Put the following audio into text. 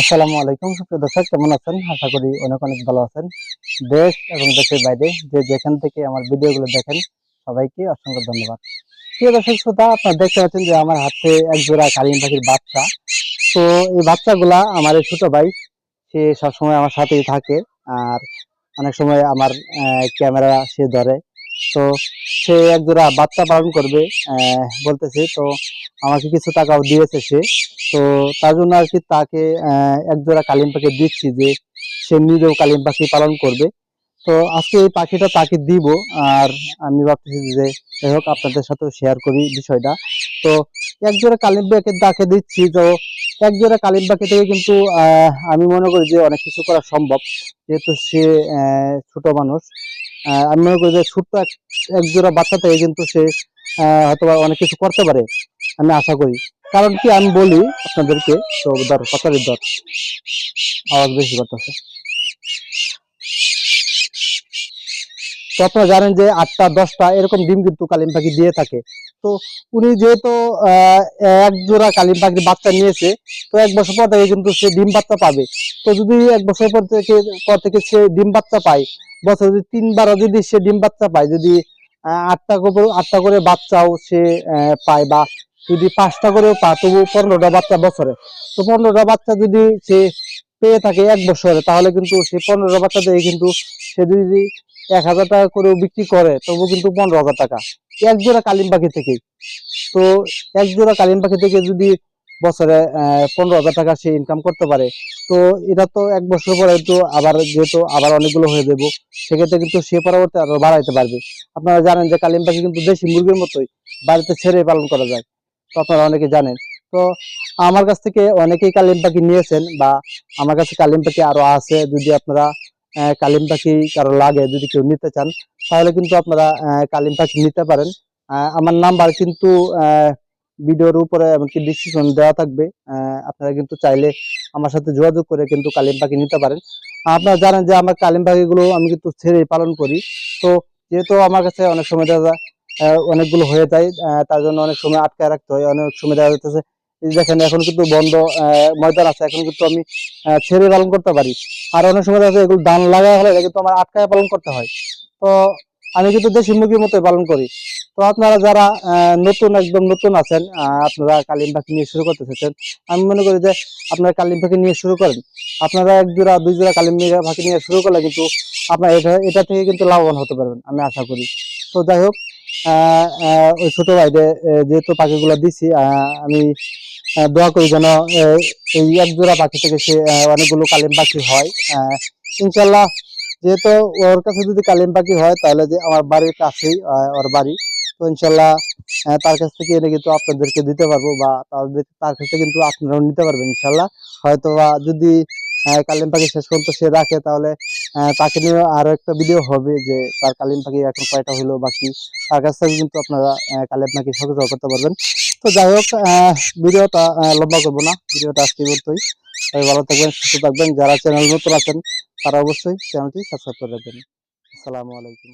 আসসালামু আলাইকুম, সুপ্রিয় দর্শক, কেমন আছেন? আশা করি অনেক অনেক ভালো আছেন। দেশ এবং দেশের বাইরে যে যেখান থেকে আমার ভিডিওগুলো দেখেন, সবাইকে অসংখ্য ধন্যবাদ। প্রিয় দর্শক, শ্রোতা, আপনারা দেখতে পাচ্ছেন যে আমার হাতে এক জোড়া কালিম পাখির বাচ্চা। তো এই বাচ্চাগুলা আমার ছোট ভাই, সে সবসময় আমার সাথেই থাকে আর অনেক সময় আমার ক্যামেরা সে ধরে। তো সে এক জোড়া বাচ্চা পালন করবে বলতেছে, তো আমাকে কিছু টাকাও দিয়েছে সে। তো তার জন্য আর কি তাকে এক জোড়া কালিম পাখি দিচ্ছি যে সে নিজেও কালিম পাখি পালন করবে। তো আজকে এই পাখিটা তাকে দিব, আর আমি ভাবতেছি যে যাই হোক আপনাদের সাথে শেয়ার করি বিষয়টা। তো এক জোড়া পাখি তাকে দিচ্ছি, তো এক জোড়া কালিম পাখি থেকে কিন্তু আমি মনে করি যে অনেক কিছু করা সম্ভব। যেহেতু সে ছোট মানুষ আমি মনে করি যে ছোট্ট এক জোড়া বাচ্চা থেকে কিন্তু সে হয়তো অনেক কিছু করতে পারে, আমি আশা করি। কারণ কি, আমি বলি আপনাদেরকে, তো ধর, কথার ধর আওয়াজ বেশি করতেছে। তো আপনারা জানেন যে আটটা, দশটা, এরকম ডিম কিন্তু কালিম পাখি দিয়ে থাকে। তো উনি যেহেতু এক জোড়া কালিম পাখির বাচ্চা নিয়েছে, তো এক বছর পর থেকে কিন্তু সে ডিম বাচ্চা পাবে। তো যদি এক বছর পর থেকে পর থেকে সে ডিম বাচ্চা পায় বছর যদি তিনবারও যদি সে ডিম বাচ্চা পায়, যদি আটটা করে আটটা করে বাচ্চাও সে পায় বা যদি পাঁচটা করেও পা তবু পনেরোটা বাচ্চা বছরে। তো পনেরোটা বাচ্চা যদি সে পেয়ে থাকে এক বছরে, তাহলে কিন্তু সে পনেরোটা বাচ্চা দিয়ে কিন্তু সে যদি এক হাজার টাকা করেও বিক্রি করে তবু কিন্তু পনেরো হাজার টাকা। এক জোড়া কালিম পাখি থেকেই তো এক জোড়া কালিম পাখি থেকে যদি বছরে পনেরো হাজার টাকা সে ইনকাম করতে পারে। তো এটা তো এক বছর পরে তো আবার যেহেতু আবার অনেকগুলো হয়ে যাব সেক্ষেত্রে কিন্তু সে পরবর্তী আরও বাড়াইতে পারবে। আপনারা জানেন যে কালিম পাখি কিন্তু দেশি মুরগির মতোই বাড়িতে ছেড়ে পালন করা যায়। তো আপনারা অনেকে জানেন। তো আমার কাছ থেকে অনেকেই কালিম পাখি নিয়েছেন বা আমার কাছে কালিম পাখি আরও আছে। যদি আপনারা কালিম পাখি কারও লাগে যদি কেউ নিতে চান তাহলে কিন্তু আপনারা কালিম পাখি নিতে পারেন। আমার নাম্বার কিন্তু আহ, ভিডিওর উপরে এমনকি ডিসক্রিপশন দেওয়া থাকবে আপনারা কিন্তু চাইলে আমার সাথে যোগাযোগ করে কিন্তু কালিম পাখি নিতে পারেন। আপনারা জানেন যে আমার কালিম পাখিগুলো আমি কিন্তু ছেড়ে পালন করি। তো যেহেতু আমার কাছে অনেক সময় দেখা যায় অনেকগুলো হয়ে যায় তার জন্য অনেক সময় আটকায় রাখতে হয়। অনেক সময় দেখা যাচ্ছে দেখেন এখন কিন্তু বন্ধ ময়দান আছে। এখন কিন্তু আমি ছেড়ে পালন করতে পারি। আর অনেক সময় দেখা যায় এগুলো ধান লাগা হলে কিন্তু আমার আটকায় পালন করতে হয়। তো আমি কিন্তু দেশি মুরগির মতোই পালন করি। তো আপনারা যারা নতুন একদম নতুন আছেন আপনারা কালিম পাখি নিয়ে শুরু করতে চাচ্ছেন আমি মনে করি যে আপনারা কালিম পাখি নিয়ে শুরু করেন। আপনারা এক জোড়া, দুই জোড়া কালিম পাখি নিয়ে শুরু করলে কিন্তু আপনার এটা এটা থেকে কিন্তু লাভবান হতে পারবেন, আমি আশা করি। তো যাই হোক ওই ছোট ভাইদের যেহেতু পাখিগুলো দিছি আমি দোয়া করি যেন এই এক জোড়া পাখি থেকে সে অনেকগুলো কালিম পাখি হয়। ইনশাল্লাহ যেহেতু ওর কাছে যদি কালিম পাখি হয়, তাহলে যে আমার বাড়ির কাছেই ওর বাড়ি। তো ইনশাল্লাহ তার কাছ থেকে এনে কিন্তু আপনাদেরকে দিতে পারব বা তাদের, তার কাছ থেকে কিন্তু আপনারাও নিতে পারবেন ইনশাল্লাহ। হয়তো বা যদি কালিম পাখি শেষ পর্যন্ত সে রাখে, তাহলে তাকে নিয়ে আরও একটা ভিডিও হবে যে তার কালিম পাখি এখন কয়টা হলো বাকি তার কাছ থেকে কিন্তু আপনারা কালিম পাখি সংগ্রহ করতে পারবেন। তো যাই হোক ভিডিওটা লম্বা করব না, ভিডিওটা আজকে বলতেই সবাই ভালো থাকবেন, সুস্থ থাকবেন। যারা চ্যানেল নতুন আছেন, তারা অবশ্যই চ্যানেলটি সাবস্ক্রাইব করে রাখবেন। আসসালামু আলাইকুম।